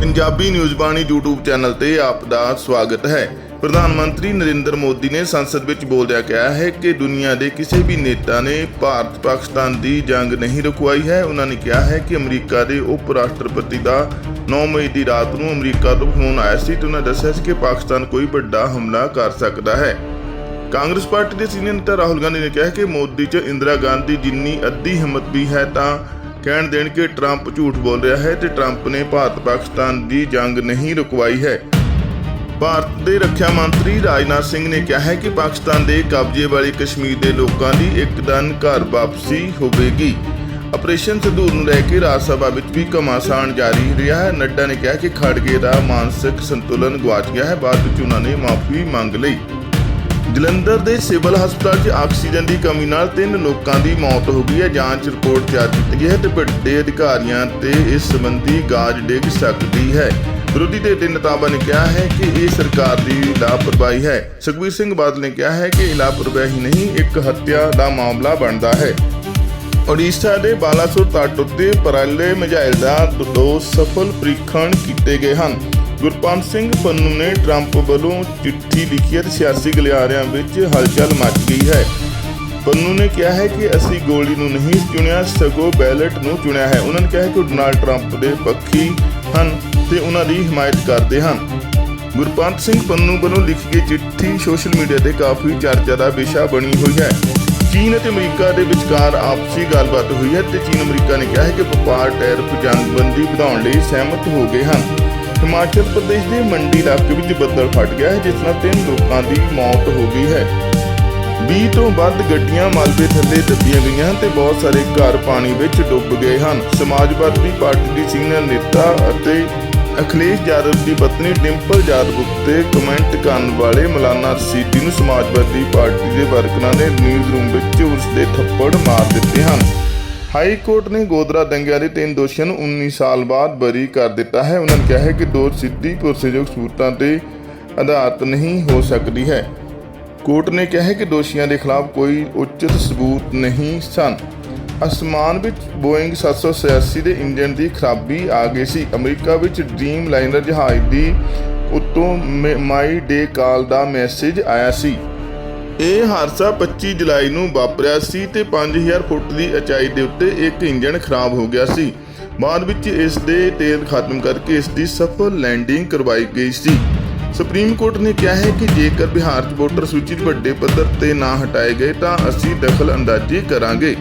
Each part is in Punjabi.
Punjabi news Bani YouTube channel ਤੇ ਆਪ ਦਾ ਸਵਾਗਤ ਹੈ। ਪ੍ਰਧਾਨ ਮੰਤਰੀ ਨਰਿੰਦਰ ਮੋਦੀ ਨੇ ਸੰਸਦ ਵਿੱਚ ਬੋਲਦਿਆਂ ਕਿਹਾ ਹੈ ਕਿ ਦੁਨੀਆ ਦੇ ਕਿਸੇ ਵੀ ਨੇਤਾ ਨੇ ਭਾਰਤ ਪਾਕਿਸਤਾਨ ਦੀ ਜੰਗ ਨਹੀਂ ਰੁਕਵਾਈ ਹੈ। ਉਹਨਾਂ ਨੇ ਕਿਹਾ ਹੈ ਕਿ ਅਮਰੀਕਾ ਦੇ ਉਪ ਰਾਸ਼ਟਰਪਤੀ ਦਾ 9 ਮਈ ਦੀ ਰਾਤ ਨੂੰ ਅਮਰੀਕਾ ਤੋਂ ਫੋਨ ਆਇਆ ਸੀ ਤੇ ਉਹਨਾਂ ਦੱਸਿਆ ਸੀ ਕਿ ਪਾਕਿਸਤਾਨ ਕੋਈ ਵੱਡਾ ਹਮਲਾ ਕਰ ਸਕਦਾ ਹੈ। ਕਾਂਗਰਸ ਪਾਰਟੀ ਦੇ ਸੀਨੀਅਰ ਨੇਤਾ ਰਾਹੁਲ ਗਾਂਧੀ ਨੇ ਕਿਹਾ ਕਿ ਮੋਦੀ 'ਚ ਇੰਦਰਾ ਗਾਂਧੀ ਜਿੰਨੀ ਅੱਧੀ ਹਿੰਮਤ ਵੀ ਹੈ ਤਾਂ ਕਹਿਣ ਦੇਣ ਕਿ ਟਰੰਪ ਝੂਠ ਬੋਲ ਰਿਹਾ ਹੈ ਤੇ ਟਰੰਪ ਨੇ ਭਾਰਤ ਪਾਕਿਸਤਾਨ ਦੀ ਜੰਗ ਨਹੀਂ ਰੁਕਵਾਈ ਹੈ। ਭਾਰਤ ਦੇ ਰੱਖਿਆ ਮੰਤਰੀ ਰਾਜਨਾਥ ਸਿੰਘ ਨੇ ਕਿਹਾ ਹੈ ਕਿ ਪਾਕਿਸਤਾਨ ਦੇ ਕਬਜ਼ੇ ਵਾਲੇ ਕਸ਼ਮੀਰ ਦੇ ਲੋਕਾਂ ਦੀ ਇੱਕ ਦਿਨ ਘਰ ਵਾਪਸੀ ਹੋਵੇਗੀ। ਆਪਰੇਸ਼ਨ ਸੰਦੂਰ ਨੂੰ ਲੈ ਕੇ ਰਾਜ ਸਭਾ ਵਿੱਚ ਵੀ ਘਮਾਸਾਨ ਜਾਰੀ ਰਿਹਾ ਹੈ। ਨੱਡਾ ਨੇ ਕਿਹਾ ਕਿ ਖੜਗੇ ਦਾ ਮਾਨਸਿਕ ਸੰਤੁਲਨ ਗਵਾਚ ਗਿਆ ਹੈ। ਬਾਅਦ ਵਿੱਚ ਉਹਨਾਂ ਨੇ ਮਾਫੀ ਮੰਗ ਲਈ। ਜਲੰਧਰ ਦੇ ਸਿਵਲ ਹਸਪਤਾਲ 'ਚ ਆਕਸੀਜਨ ਦੀ ਕਮੀ ਨਾਲ ਤਿੰਨ ਲੋਕਾਂ ਦੀ ਮੌਤ ਹੋ ਗਈ ਹੈ। ਜਾਂਚ ਰਿਪੋਰਟ ਤਿਆਰ ਕੀਤੀ ਗਈ ਹੈ ਤੇ ਵੱਡੇ ਅਧਿਕਾਰੀਆਂ ਤੇ ਇਸ ਸੰਬੰਧੀ ਗਾਜ ਡਿੱਗ ਸਕਦੀ ਹੈ। ਵਿਰੋਧੀ ਧਿਰ ਦੇ ਨੇਤਾਵਾਂ ਨੇ ਕਿਹਾ ਹੈ ਕਿ ਇਹ ਸਰਕਾਰ ਦੀ ਲਾਪਰਵਾਹੀ ਹੈ। ਸੁਖਬੀਰ ਸਿੰਘ ਬਾਦਲ ਨੇ ਕਿਹਾ ਹੈ ਕਿ ਇਹ ਲਾਪਰਵਾਹੀ ਨਹੀਂ, ਇੱਕ ਹੱਤਿਆ ਦਾ ਮਾਮਲਾ ਬਣਦਾ ਹੈ। ਓਡੀਸ਼ਾ ਦੇ ਬਾਲਾਸੋਰ ਤੱਟ ਉੱਤੇ ਪਰਾਲੇ ਮਿਜ਼ਾਈਲ ਦਾ ਦੋ ਸਫਲ ਪ੍ਰੀਖਣ ਕੀਤੇ ਗਏ ਹਨ। ਗੁਰਪੰਤ ਸਿੰਘ ਪੰਨੂ ਨੇ ਟਰੰਪ ਵੱਲੋਂ ਚਿੱਠੀ ਲਿਖੀ ਹੈ ਤੇ ਸਿਆਸੀ ਗਲਿਆਰਿਆਂ ਵਿੱਚ ਹਲਚਲ ਮਚ ਗਈ ਹੈ। ਪੰਨੂ ਨੇ ਕਿਹਾ ਹੈ ਕਿ ਅਸੀਂ ਗੋਲੀ ਨੂੰ ਨਹੀਂ ਚੁਣਿਆ, ਸਗੋਂ ਬੈਲਟ ਨੂੰ ਚੁਣਿਆ ਹੈ। ਉਹਨਾਂ ਨੇ ਕਿਹਾ ਕਿ ਉਹ ਡੋਨਾਲਡ ਟਰੰਪ ਦੇ ਪੱਖੀ ਹਨ ਤੇ ਉਹਨਾਂ ਦੀ ਹਮਾਇਤ ਕਰਦੇ ਹਨ। ਗੁਰਪੰਤ ਸਿੰਘ ਪੰਨੂ ਵੱਲੋਂ ਲਿਖੀ ਗਈ ਚਿੱਠੀ ਸੋਸ਼ਲ ਮੀਡੀਆ ਤੇ ਕਾਫੀ ਚਰਚਾ ਦਾ ਵਿਸ਼ਾ ਬਣੀ ਹੋਈ ਹੈ। ਚੀਨ ਅਤੇ ਅਮਰੀਕਾ ਦੇ ਵਿਚਕਾਰ ਆਪਸੀ ਗੱਲਬਾਤ ਹੋਈ ਹੈ ਤੇ ਚੀਨ ਅਮਰੀਕਾ ਨੇ ਕਿਹਾ ਹੈ ਕਿ ਵਪਾਰ, ਟੈਰਿਫ, ਜੰਗਬੰਦੀ ਵਧਾਉਣ ਲਈ ਸਹਿਮਤ ਹੋ ਗਏ ਹਨ। ਹਿਮਾਚਲ ਪ੍ਰਦੇਸ਼ ਦੇ ਮੰਡੀ ਇਲਾਕੇ ਵਿੱਚ ਬੱਦਲ ਫਟ ਗਿਆ ਹੈ, ਜਿਸ ਨਾਲ ਤਿੰਨ ਲੋਕਾਂ ਦੀ ਮੌਤ ਹੋ ਗਈ ਹੈ। 20 ਤੋਂ ਵੱਧ ਗੱਡੀਆਂ ਮਲਬੇ ਥੱਲੇ ਦੱਬੀਆਂ ਗਈਆਂ ਹਨ ਤੇ ਬਹੁਤ ਸਾਰੇ ਘਰ ਪਾਣੀ ਵਿੱਚ ਡੁੱਬ ਗਏ ਹਨ। ਸਮਾਜਵਾਦੀ ਪਾਰਟੀ ਦੀ ਸੀਨੀਅਰ ਨੇਤਾ ਅਤੇ ਅਖਿਲੇਸ਼ ਯਾਦਵ ਦੀ ਪਤਨੀ ਡਿੰਪਲ ਯਾਦਵ ਉੱਤੇ ਕਮੈਂਟ ਕਰਨ ਵਾਲੇ ਮਲਾਨਾ ਰਸੀਦੀ ਨੂੰ ਸਮਾਜਵਾਦੀ ਪਾਰਟੀ ਦੇ ਵਰਕਰਾਂ ਨੇ ਨਿਊਜ਼ ਰੂਮ ਵਿੱਚ ਉਸ ਦੇ ਥੱਪੜ ਮਾਰ ਦਿੱਤੇ ਹਨ। ਹਾਈ ਕੋਰਟ ਨੇ ਗੋਦਰਾ ਦੰਗਿਆਂ ਦੇ ਤਿੰਨ ਦੋਸ਼ੀਆਂ ਨੂੰ 19 ਸਾਲ ਬਾਅਦ ਬਰੀ ਕਰ ਦਿੱਤਾ ਹੈ। ਉਹਨਾਂ ਨੇ ਕਿਹਾ ਹੈ ਕਿ ਦੋਸ਼ ਸਿੱਧੀ ਭਰੋਸੇਯੋਗ ਸਬੂਤਾਂ ਤੇ ਆਧਾਰਿਤ ਨਹੀਂ ਹੋ ਸਕਦੀ ਹੈ। ਕੋਰਟ ਨੇ ਕਿਹਾ ਹੈ ਕਿ ਦੋਸ਼ੀਆਂ ਦੇ ਖਿਲਾਫ ਕੋਈ ਉਚਿਤ ਸਬੂਤ ਨਹੀਂ ਸਨ। ਅਸਮਾਨ ਵਿੱਚ ਬੋਇੰਗ 786 ਦੇ ਇੰਜਨ ਦੀ ਖਰਾਬੀ ਆ ਗਈ ਸੀ। ਅਮਰੀਕਾ ਵਿੱਚ ਡ੍ਰੀਮ ਲਾਈਨਰ ਜਹਾਜ਼ ਦੀ ਉੱਤੋਂ ਮ- ਮਾਈ ਡੇ ਕਾਲ ਦਾ ਮੈਸੇਜ ਆਇਆ ਸੀ। ਇਹ ਹਾਦਸਾ 25 ਜੁਲਾਈ ਨੂੰ ਵਾਪਰਿਆ ਸੀ ਤੇ 5000 ਫੁੱਟ ਦੀ ਉਚਾਈ ਦੇ ਉੱਤੇ ਇੱਕ ਇੰਜਣ ਖਰਾਬ ਹੋ ਗਿਆ ਸੀ। ਬਾਅਦ ਵਿੱਚ ਇਸ ਦੇ ਤੇਲ ਖਤਮ ਕਰਕੇ ਇਸ ਦੀ ਸਫਲ ਲੈਂਡਿੰਗ ਕਰਵਾਈ ਗਈ ਸੀ। ਸੁਪਰੀਮ ਕੋਰਟ ਨੇ ਕਿਹਾ ਹੈ ਕਿ ਜੇਕਰ ਬਿਹਾਰ 'ਚ ਵੋਟਰ ਸੂਚੀ 'ਚ ਵੱਡੇ ਪੱਧਰ ਤੇ ਨਾ ਹਟਾਏ ਗਏ ਤਾਂ ਅਸੀਂ ਦਖਲ ਅੰਦਾਜ਼ੀ ਕਰਾਂਗੇ।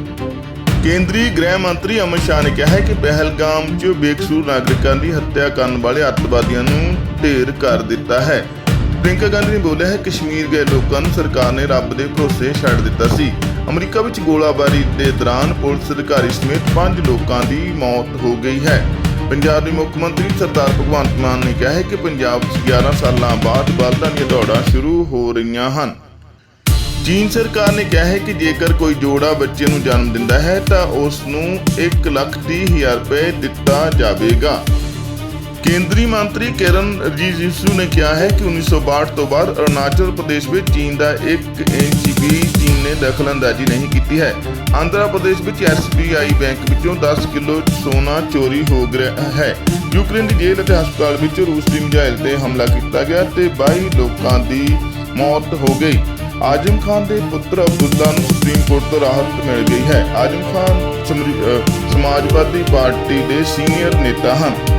ਕੇਂਦਰੀ ਗ੍ਰਹਿ ਮੰਤਰੀ ਅਮਿਤ ਸ਼ਾਹ ਨੇ ਕਿਹਾ ਹੈ ਕਿ ਪਹਿਲਗਾਮ 'ਚ ਬੇਕਸੂਰ ਨਾਗਰਿਕਾਂ ਦੀ ਹੱਤਿਆ ਕਰਨ ਵਾਲੇ ਅੱਤਵਾਦੀਆਂ ਨੂੰ ਢੇਰ ਕਰ ਦਿੱਤਾ ਹੈ। ਪ੍ਰਿੰਕਾ ਗਾਂਧੀ ਨੇ ਬੋਲਿਆ ਹੈ, ਕਸ਼ਮੀਰ ਗਏ ਲੋਕਾਂ ਨੂੰ ਸਰਕਾਰ ਨੇ ਰੱਬ ਦੇ ਭਰੋਸੇ ਛੱਡ ਦਿੱਤਾ ਸੀ। ਅਮਰੀਕਾ ਵਿੱਚ ਗੋਲਾਬਾਰੀ ਦੇ ਦੌਰਾਨ ਪੁਲਿਸ ਅਧਿਕਾਰੀ ਸਮੇਤ 5 ਲੋਕਾਂ ਦੀ ਮੌਤ ਹੋ ਗਈ ਹੈ। ਪੰਜਾਬ ਦੇ ਮੁੱਖ ਮੰਤਰੀ ਸਰਦਾਰ ਭਗਵੰਤ ਮਾਨ ਨੇ ਕਿਹਾ ਹੈ ਕਿ ਪੰਜਾਬ ਵਿੱਚ 11 ਸਾਲਾਂ ਬਾਅਦ ਬਲਦਾਂ ਦੀਆਂ ਦੌੜਾਂ ਸ਼ੁਰੂ ਹੋ ਰਹੀਆਂ ਹਨ। ਚੀਨ ਸਰਕਾਰ ਨੇ ਕਿਹਾ ਹੈ ਕਿ ਜੇਕਰ ਕੋਈ ਜੋੜਾ ਬੱਚੇ ਨੂੰ ਜਨਮ ਦਿੰਦਾ ਹੈ, ਤਾਂ ਉਸ ਨੂੰ 1 ਲੱਖ ਤੀਹ ਹਜ਼ਾਰ ਰੁਪਏ ਦਿੱਤਾ ਜਾਵੇਗਾ। ਕੇਂਦਰੀ ਮੰਤਰੀ ਕਿਰਨ ਰਿਜੀਜੂ ਨੇ ਕਿਹਾ ਹੈ ਕਿ 1962 ਤੋਂ ਬਾਅਦ ਅਰੁਣਾਚਲ ਪ੍ਰਦੇਸ਼ ਵਿੱਚ ਚੀਨ ਦਾ 1 ਇੰਚ ਵੀ ਚੀਨ ਨੇ ਦਖਲਅੰਦਾਜ਼ੀ ਨਹੀਂ ਕੀਤੀ ਹੈ। ਆਂਧਰਾ ਪ੍ਰਦੇਸ਼ ਵਿੱਚ ਐਸਬੀਆਈ ਬੈਂਕ ਵਿੱਚੋਂ 10 ਕਿਲੋ ਸੋਨਾ ਚੋਰੀ ਹੋ ਗਿਆ ਹੈ। ਯੂਕਰੇਨ ਦੀ ਜੇਲ੍ਹ ਅਤੇ ਹਸਪਤਾਲ ਵਿੱਚ ਰੂਸ ਦੀ ਮਿਜ਼ਾਈਲ ਤੇ ਹਮਲਾ ਕੀਤਾ ਗਿਆ ਤੇ 22 ਲੋਕਾਂ ਦੀ ਮੌਤ ਹੋ ਗਈ। ਆਜਮ ਖਾਨ ਦੇ ਪੁੱਤਰ ਅਬਦੁੱਲਾ ਨੂੰ ਸੁਪਰੀਮ ਕੋਰਟ ਤੋਂ ਰਾਹਤ ਮਿਲ ਗਈ ਹੈ। ਆਜਮ ਖਾਨ ਸਮਾਜਵਾਦੀ ਪਾਰਟੀ ਦੇ ਸੀਨੀਅਰ ਨੇਤਾ ਹਨ।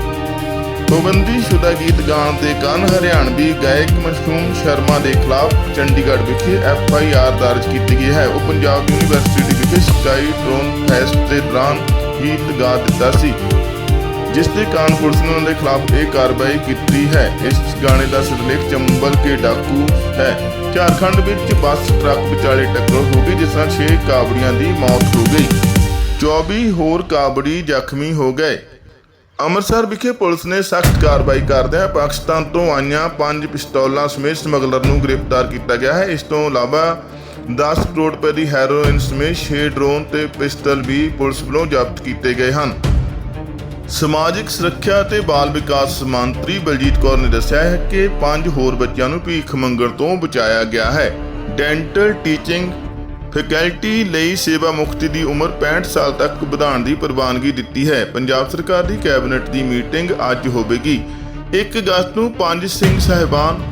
ਪਾਬੰਦੀਸ਼ੁਦਾ ਗੀਤ ਗਾਉਣ ਦੇ ਕਾਰਨ ਹਰਿਆਣਵੀ ਗਾਇਕ ਮਸ਼ਹੂਮ ਸ਼ਰਮਾ ਦੇ ਖਿਲਾਫ ਚੰਡੀਗੜ੍ਹ ਵਿਖੇ ਐਫ ਆਈ ਆਰ ਦਰਜ ਕੀਤੀ ਗਈ ਹੈ। ਉਹ ਪੰਜਾਬ ਯੂਨੀਵਰਸਿਟੀ ਵਿਖੇ ਸਕਾਈ ਡਰੋਨ ਫੈਸਟ ਦੇ ਦੌਰਾਨ ਗੀਤ ਗਾ ਦਿੱਤਾ ਸੀ, ਜਿਸ ਦੇ ਕਾਰਨ ਪੁਲਿਸ ਨੇ ਉਹਨਾਂ ਦੇ ਖਿਲਾਫ ਇਹ ਕਾਰਵਾਈ ਕੀਤੀ ਹੈ। ਇਸ ਗਾਣੇ ਦਾ ਸਿਰਲੇਖ ਚੰਬਲ ਕੇ ਡਾਕੂ ਹੈ। ਝਾਰਖੰਡ ਵਿੱਚ ਬੱਸ ਟਰੱਕ ਵਿਚਾਲੇ ਟੱਕਰ ਹੋ ਗਈ, ਜਿਸ ਨਾਲ 6 ਕਾਬੜੀਆਂ ਦੀ ਮੌਤ ਹੋ ਗਈ। 24 ਹੋਰ ਕਾਬੜੀ ਜ਼ਖਮੀ ਹੋ ਗਏ। ਅੰਮ੍ਰਿਤਸਰ ਵਿਖੇ ਪੁਲਿਸ ਨੇ ਸਖਤ ਕਾਰਵਾਈ ਕਰਦਿਆਂ ਪਾਕਿਸਤਾਨ ਤੋਂ ਆਈਆਂ ਪੰਜ ਪਿਸਤੌਲਾਂ ਸਮੇਤ ਸਮਗਲਰ ਨੂੰ ਗ੍ਰਿਫਤਾਰ ਕੀਤਾ ਗਿਆ ਹੈ। ਇਸ ਤੋਂ ਇਲਾਵਾ 10 ਕਰੋੜ ਰੁਪਏ ਦੀ ਹੈਰੋਇਨ ਸਮੇਤ 6 ਡਰੋਨ ਤੇ ਪਿਸਤਲ ਵੀ ਪੁਲਿਸ ਵੱਲੋਂ ਜ਼ਬਤ ਕੀਤੇ ਗਏ ਹਨ। ਸਮਾਜਿਕ ਸੁਰੱਖਿਆ ਅਤੇ ਬਾਲ ਵਿਕਾਸ ਮੰਤਰੀ ਬਲਜੀਤ ਕੌਰ ਨੇ ਦੱਸਿਆ ਹੈ ਕਿ ਪੰਜ ਹੋਰ ਬੱਚਿਆਂ ਨੂੰ ਭੀਖ ਮੰਗਣ ਤੋਂ ਬਚਾਇਆ ਗਿਆ ਹੈ। ਡੈਂਟਲ ਟੀਚਿੰਗ ਫੈਕਲਟੀ ਲਈ ਸੇਵਾ ਮੁਕਤੀ ਦੀ ਉਮਰ 65 ਸਾਲ ਤੱਕ ਵਧਾਉਣ ਦੀ ਪ੍ਰਵਾਨਗੀ ਦਿੱਤੀ ਹੈ। ਪੰਜਾਬ ਸਰਕਾਰ ਦੀ ਕੈਬਨਿਟ ਦੀ ਮੀਟਿੰਗ ਅੱਜ ਹੋਵੇਗੀ। 1 ਅਗਸਤ ਨੂੰ ਪੰਜ ਸਿੰਘ ਸਾਹਿਬਾਨ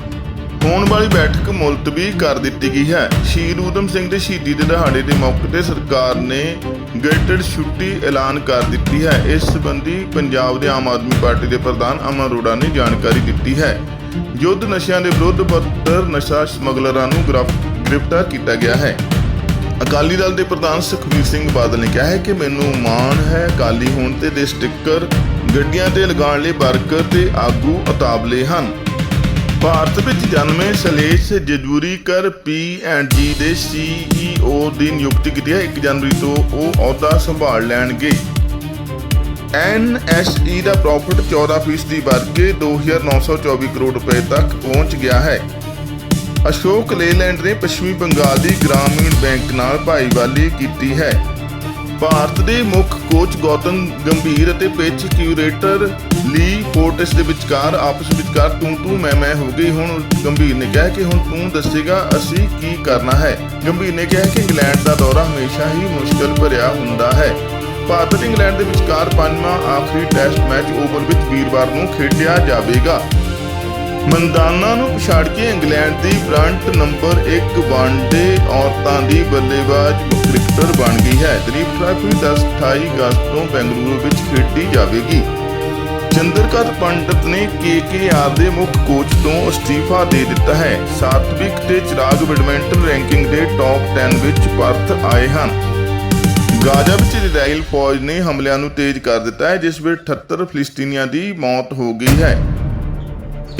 ਹੋਣ ਵਾਲੀ ਬੈਠਕ ਮੁਲਤਵੀ ਕਰ ਦਿੱਤੀ ਗਈ ਹੈ। ਸ਼ਹੀਦ ਊਧਮ ਸਿੰਘ ਦੇ ਸ਼ਹੀਦੀ ਦੇ ਦਿਹਾੜੇ ਦੇ ਮੌਕੇ ਤੇ ਸਰਕਾਰ ਨੇ ਗ੍ਰੇਟਡ ਛੁੱਟੀ ਐਲਾਨ ਕਰ ਦਿੱਤੀ ਹੈ। ਇਸ ਸੰਬੰਧੀ ਪੰਜਾਬ ਦੇ ਆਮ ਆਦਮੀ ਪਾਰਟੀ ਦੇ ਪ੍ਰਧਾਨ ਅਮਨ ਅਰੋੜਾ ਨੇ ਜਾਣਕਾਰੀ ਦਿੱਤੀ ਹੈ। ਯੁੱਧ ਨਸ਼ਿਆਂ ਦੇ ਵਿਰੁੱਧ 72 ਨਸ਼ਾ ਸਮਗਲਰਾਂ ਨੂੰ ਗ੍ਰਿਫ- ਗ੍ਰਿਫਤਾਰ ਕੀਤਾ ਗਿਆ ਹੈ। ਅਕਾਲੀ ਦਲ ਦੇ ਪ੍ਰਧਾਨ ਸੁਖਬੀਰ ਸਿੰਘ ਬਾਦਲ ਨੇ ਕਿਹਾ ਹੈ ਕਿ ਮੈਨੂੰ ਮਾਣ ਹੈ ਅਕਾਲੀ ਹੋਣ ਤੇ ਦੇ ਸਟicker ਗੱਡੀਆਂ ਤੇ ਲਗਾਉਣ ਲਈ ਵਰਕਰ ਤੇ ਆਗੂ ਉਤਾਵਲੇ ਹਨ। ਭਾਰਤ ਵਿੱਚ ਜਨਮੇ ਸਲੇਸ਼ ਜਜੂਰੀਕਰ ਪੀ&ਜੀ ਦੇ ਸੀਈਓ ਦੀ ਨਿਯੁਕਤੀ ਕੀਤੀ ਹੈ। 1 ਜਨਵਰੀ ਤੋਂ ਉਹ ਅਹੁਦਾ ਸੰਭਾਲ ਲੈਣਗੇ। ਐਨਐਸਈ ਦਾ ਪ੍ਰੋਫਿਟ 14% ਵੱਧ ਕੇ 2924 ਕਰੋੜ ਰੁਪਏ ਤੱਕ ਪਹੁੰਚ ਗਿਆ ਹੈ। ਅਸ਼ੋਕ ਲੇਲੈਂਡ ਨੇ ਪੱਛਮੀ ਬੰਗਾਲ ਦੀ ਗ੍ਰਾਮੀਣ ਬੈਂਕ ਨਾਲ ਭਾਈਵਾਲੀ ਕੀਤੀ ਹੈ। ਭਾਰਤ ਦੇ ਮੁੱਖ ਕੋਚ ਗੌਤਮ ਗੰਭੀਰ ਅਤੇ ਪਿਚ ਕਿਊਰੇਟਰ ਲੀ ਫੋਰਟਿਸ ਦੇ ਵਿਚਕਾਰ ਆਪਸ ਵਿਚਕਾਰ ਤੂੰ ਤੂੰ ਮੈਂ ਮੈਂ ਹੋ ਗਈ। ਹੁਣ ਗੰਭੀਰ ਨੇ ਕਿਹਾ ਕਿ ਹੁਣ ਤੂੰ ਦੱਸੇਗਾ ਅਸੀਂ ਕੀ ਕਰਨਾ ਹੈ। ਗੰਭੀਰ ਨੇ ਕਿਹਾ ਕਿ ਇੰਗਲੈਂਡ ਦਾ ਦੌਰਾ ਹਮੇਸ਼ਾ ਹੀ ਮੁਸ਼ਕਲ ਭਰਿਆ ਹੁੰਦਾ ਹੈ। ਭਾਰਤ ਤੇ ਇੰਗਲੈਂਡ ਦੇ ਵਿਚਕਾਰ ਪੰਜਵਾਂ ਆਖਰੀ ਟੈਸਟ ਮੈਚ ਓਵਲ ਵਿੱਚ ਵੀਰਵਾਰ ਨੂੰ ਖੇਡਿਆ ਜਾਵੇਗਾ। ਮੰਦਾਨਾ ਨੂੰ ਪਛਾੜ ਕੇ ਇੰਗਲੈਂਡ ਦੀ ਫਰੰਟ ਨੰਬਰ 1 ਵਨਡੇ ਔਰਤਾਂ ਦੀ ਬੱਲੇਬਾਜ਼ ਕ੍ਰਿਕਟਰ ਬਣ ਗਈ ਹੈ। ਦਲੀਪ ਟਰਾਫੀ 10 28 ਅਗਸਤ ਤੋਂ ਬੈਂਗਲੁਰੂ ਵਿੱਚ ਖੇਡੀ ਜਾਵੇਗੀ। ਚੰਦਰਕਤ ਪੰਡਤ ਨੇ ਕੇਕੇਆਰ ਦੇ ਮੁੱਖ ਕੋਚ ਤੋਂ ਅਸਤੀਫਾ ਦੇ ਦਿੱਤਾ ਹੈ। ਸਾਤਵਿਕ ਤੇ ਚਿਰਾਗ ਬੈਡਮਿੰਟਨ ਰੈਂਕਿੰਗ ਦੇ ਟੌਪ 10 ਵਿੱਚ ਪਰਤ ਆਏ ਹਨ। ਗਾਜ਼ਾ ਵਿੱਚ ਇਜ਼ਰਾਈਲ ਫੌਜ ਨੇ ਹਮਲਿਆਂ ਨੂੰ ਤੇਜ਼ ਕਰ ਦਿੱਤਾ ਹੈ, ਜਿਸ ਵਿੱਚ 78 ਫਲਸਤੀਨੀਆਂ ਦੀ ਮੌਤ ਹੋ ਗਈ ਹੈ।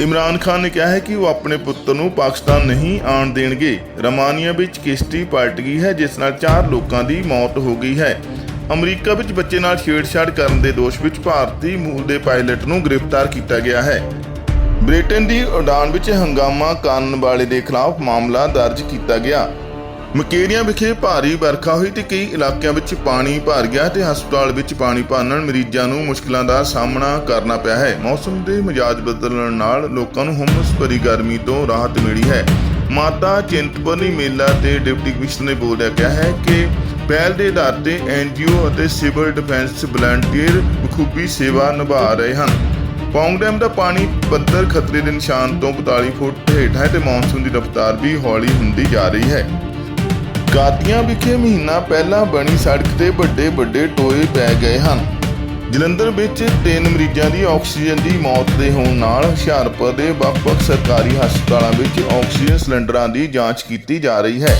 ਇਮਰਾਨ ਖਾਨ ਨੇ ਕਿਹਾ ਹੈ ਕਿ ਉਹ ਆਪਣੇ ਪੁੱਤਰ ਨੂੰ ਪਾਕਿਸਤਾਨ ਨਹੀਂ ਆਉਣ ਦੇਣਗੇ। ਰਮਾਨੀਆ ਵਿੱਚ ਕਿਸ਼ਤੀ ਪਲਟ ਗਈ ਹੈ, ਜਿਸ ਨਾਲ 4 ਲੋਕਾਂ ਦੀ ਮੌਤ ਹੋ ਗਈ ਹੈ। ਅਮਰੀਕਾ ਵਿੱਚ ਬੱਚੇ ਨਾਲ ਛੇੜਛਾੜ ਕਰਨ ਦੇ ਦੋਸ਼ ਵਿੱਚ ਭਾਰਤੀ ਮੂਲ ਦੇ ਪਾਇਲਟ ਨੂੰ ਗ੍ਰਿਫਤਾਰ ਕੀਤਾ ਗਿਆ ਹੈ। ਬ੍ਰਿਟਨ ਦੀ ਉਡਾਨ ਵਿੱਚ ਹੰਗਾਮਾ ਕਰਨ ਵਾਲੇ ਦੇ ਖਿਲਾਫ ਮਾਮਲਾ ਦਰਜ ਕੀਤਾ ਗਿਆ। ਮਕੇਰੀਆਂ ਵਿਖੇ ਭਾਰੀ ਵਰਖਾ ਹੋਈ ਤੇ ਕਈ ਇਲਾਕਿਆਂ ਵਿੱਚ ਪਾਣੀ ਭਰ ਗਿਆ ਤੇ ਹਸਪਤਾਲ ਵਿੱਚ ਪਾਣੀ ਭਰਨ ਨਾਲ ਮਰੀਜ਼ਾਂ ਨੂੰ ਮੁਸ਼ਕਲਾਂ ਦਾ ਸਾਹਮਣਾ ਕਰਨਾ ਪਿਆ ਹੈ। ਮੌਸਮ ਦੇ ਮਿਜਾਜ ਬਦਲਣ ਨਾਲ ਲੋਕਾਂ ਨੂੰ ਹਮਸ ਭਰੀ ਗਰਮੀ ਤੋਂ ਰਾਹਤ ਮਿਲੀ ਹੈ। ਮਾਤਾ ਚਿੰਤਪੁਰਨੀ ਮੇਲਾ ਤੇ ਡਿਪਟੀ ਕਮਿਸ਼ਨਰ ਨੇ ਬੋਲਿਆ ਕਿਹਾ ਹੈ ਕਿ ਪਹਿਲ ਦੇ ਆਧਾਰ ਤੇ ਐਨਜੀਓ ਅਤੇ ਸਿਵਲ ਡਿਫੈਂਸ ਵਲੰਟੀਅਰ ਬਖੂਬੀ ਸੇਵਾ ਨਿਭਾ ਰਹੇ ਹਨ। ਪੌਂਗ ਡੈਮ ਦਾ ਪਾਣੀ ਪੱਧਰ ਖਤਰੇ ਦੇ ਨਿਸ਼ਾਨ ਤੋਂ 42 ਫੁੱਟ ਹੇਠ ਹੈ ਤੇ ਮੌਨਸੂਨ ਦੀ ਰਫ਼ਤਾਰ ਵੀ ਹੌਲੀ ਹੁੰਦੀ ਜਾ ਰਹੀ ਹੈ। ਕਾਦੀਆਂ ਵਿਖੇ ਮਹੀਨਾ ਪਹਿਲਾਂ ਬਣੀ ਸੜਕ ਤੇ ਵੱਡੇ ਵੱਡੇ ਟੋਏ ਪੈ ਗਏ ਹਨ। ਜਲੰਧਰ ਵਿੱਚ ਤਿੰਨ ਮਰੀਜ਼ਾਂ ਦੀ ਆਕਸੀਜਨ ਦੀ ਮੌਤ ਦੇ ਹੋਣ ਨਾਲ ਹੁਸ਼ਿਆਰਪੁਰ ਦੇ ਵੱਖ-ਵੱਖ ਸਰਕਾਰੀ ਹਸਪਤਾਲਾਂ ਵਿੱਚ ਆਕਸੀਜਨ ਸਿਲੰਡਰਾਂ ਦੀ ਜਾਂਚ ਕੀਤੀ ਜਾ ਰਹੀ ਹੈ।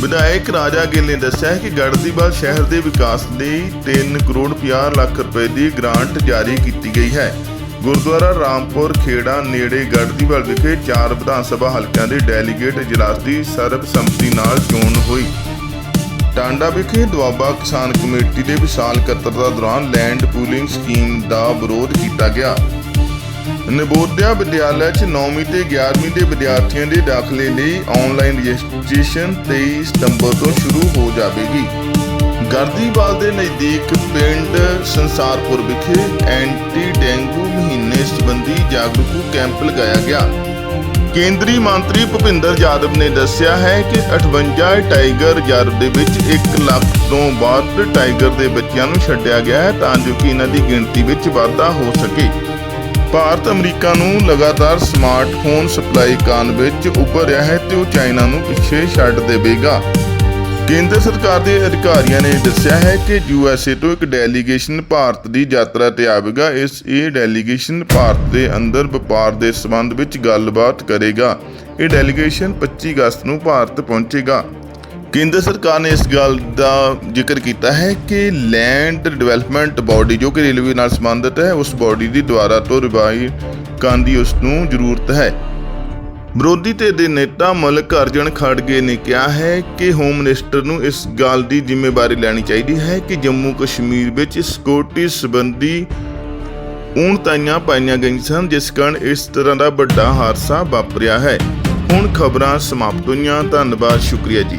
ਵਿਧਾਇਕ ਰਾਜਾ ਗਿੱਲ ਨੇ ਦੱਸਿਆ ਕਿ ਗੜਦੀਵਾਲ ਸ਼ਹਿਰ ਦੇ ਵਿਕਾਸ ਲਈ 3 ਕਰੋੜ 50 ਲੱਖ ਰੁਪਏ ਦੀ ਗ੍ਰਾਂਟ ਜਾਰੀ ਕੀਤੀ ਗਈ ਹੈ। ਗੁਰਦੁਆਰਾ ਰਾਮਪੁਰ ਖੇੜਾ ਨੇੜੇ ਗੜਦੀਵਾਲ ਵਿਖੇ ਚਾਰ ਵਿਧਾਨ ਸਭਾ ਹਲਕਿਆਂ ਦੇ ਡੈਲੀਗੇਟ ਇਜਲਾਸ ਦੀ ਸਰਬਸੰਮਤੀ ਨਾਲ ਚੋਣ ਹੋਈ। ਟਾਂਡਾ ਵਿਖੇ ਦੁਆਬਾ ਕਿਸਾਨ ਕਮੇਟੀ ਦੇ ਵਿਸ਼ਾਲ ਇਕੱਤਰਤਾ ਦੌਰਾਨ ਲੈਂਡ ਪੂਲਿੰਗ ਸਕੀਮ ਦਾ ਵਿਰੋਧ ਕੀਤਾ ਗਿਆ। ਨਿਬੋਧਿਆ ਵਿਦਿਆਲਿਆ 'ਚ 9ਵੀਂ ਤੇ 11ਵੀਂ ਦੇ ਵਿਦਿਆਰਥੀਆਂ ਦੇ ਦਾਖਲੇ ਲਈ ਆਨਲਾਈਨ ਰਜਿਸਟ੍ਰੇਸ਼ਨ 23 ਸਤੰਬਰ ਤੋਂ ਸ਼ੁਰੂ ਹੋ ਜਾਵੇਗੀ। ਗਰਦੀਵਾਲ ਦੇ ਨਜ਼ਦੀਕ ਪਿੰਡ ਸੰਸਾਰਪੁਰ ਵਿਖੇ ਐਂਟੀ ਡੇਂਗੂ ਮਹੀਨੇ ਸੰਬੰਧੀ ਜਾਗਰੂਕ ਕੈਂਪ ਲਗਾਇਆ ਗਿਆ। ਕੇਂਦਰੀ ਮੰਤਰੀ ਭੁਪਿੰਦਰ ਯਾਦਵ ਨੇ ਦੱਸਿਆ ਹੈ ਕਿ 58 ਟਾਈਗਰ ਰਿਜ਼ਰਵ ਦੇ ਵਿੱਚ 1 ਲੱਖ ਤੋਂ ਵੱਧ ਟਾਈਗਰ ਦੇ ਬੱਚਿਆਂ ਨੂੰ ਛੱਡਿਆ ਗਿਆ ਹੈ ਤਾਂ ਜੋ ਕਿ ਇਹਨਾਂ ਦੀ ਗਿਣਤੀ ਵਿੱਚ ਵਾਧਾ ਹੋ ਸਕੇ। ਭਾਰਤ ਅਮਰੀਕਾ ਨੂੰ ਲਗਾਤਾਰ ਸਮਾਰਟਫੋਨ ਸਪਲਾਈ ਕਰਨ ਵਿੱਚ ਉੱਭਰ ਰਿਹਾ ਹੈ ਤੇ ਉਹ ਚਾਈਨਾ ਨੂੰ ਪਿੱਛੇ ਛੱਡ ਦੇਵੇਗਾ। ਕੇਂਦਰ ਸਰਕਾਰ ਦੇ ਅਧਿਕਾਰੀਆਂ ਨੇ ਦੱਸਿਆ ਹੈ ਕਿ ਯੂਐਸਏ ਤੋਂ ਇੱਕ ਡੈਲੀਗੇਸ਼ਨ ਭਾਰਤ ਦੀ ਯਾਤਰਾ ਤੇ ਆਵੇਗਾ। ਇਸ, ਇਹ ਡੈਲੀਗੇਸ਼ਨ ਭਾਰਤ ਦੇ ਅੰਦਰ ਵਪਾਰ ਦੇ ਸੰਬੰਧ ਵਿੱਚ ਗੱਲਬਾਤ ਕਰੇਗਾ। ਇਹ ਡੈਲੀਗੇਸ਼ਨ 25 ਅਗਸਤ ਨੂੰ ਭਾਰਤ ਪਹੁੰਚੇਗਾ। ਕੇਂਦਰ ਸਰਕਾਰ ਨੇ ਇਸ ਗੱਲ ਦਾ ਜ਼ਿਕਰ ਕੀਤਾ ਹੈ ਕਿ ਲੈਂਡ ਡਿਵੈਲਪਮੈਂਟ ਬਾਡੀ ਜੋ ਕਿ ਰੇਲਵੇ ਨਾਲ ਸੰਬੰਧਿਤ ਹੈ, ਉਸ ਬਾਡੀ ਦੀ ਦੁਆਰਾ ਤੋਂ ਰਿਵਾਈ ਕਰਨ ਦੀ ਉਸ ਨੂੰ ਜ਼ਰੂਰਤ ਹੈ। ਵਿਰੋਧੀ ਧਿਰ ਦੇ ਨੇਤਾ ਮਲਕ ਅਰਜਨ ਖੜਗੇ ਨੇ ਕਿਹਾ ਹੈ ਕਿ ਹੋਮ ਮਿਨਿਸਟਰ ਨੂੰ ਇਸ ਗੱਲ ਦੀ ਜ਼ਿੰਮੇਵਾਰੀ ਲੈਣੀ ਚਾਹੀਦੀ ਹੈ ਕਿ ਜੰਮੂ ਕਸ਼ਮੀਰ ਵਿੱਚ ਸਿਕਿਉਰਿਟੀ ਸੰਬੰਧੀ ਊਣਤਾਈਆਂ ਪਾਈਆਂ ਗਈਆਂ ਸਨ, ਜਿਸ ਕਾਰਨ ਇਸ ਤਰ੍ਹਾਂ ਦਾ ਵੱਡਾ ਹਾਦਸਾ ਵਾਪਰਿਆ ਹੈ। ਹੁਣ ਖਬਰਾਂ ਸਮਾਪਤ ਹੋਈਆਂ। ਧੰਨਵਾਦ, ਸ਼ੁਕਰੀਆ ਜੀ।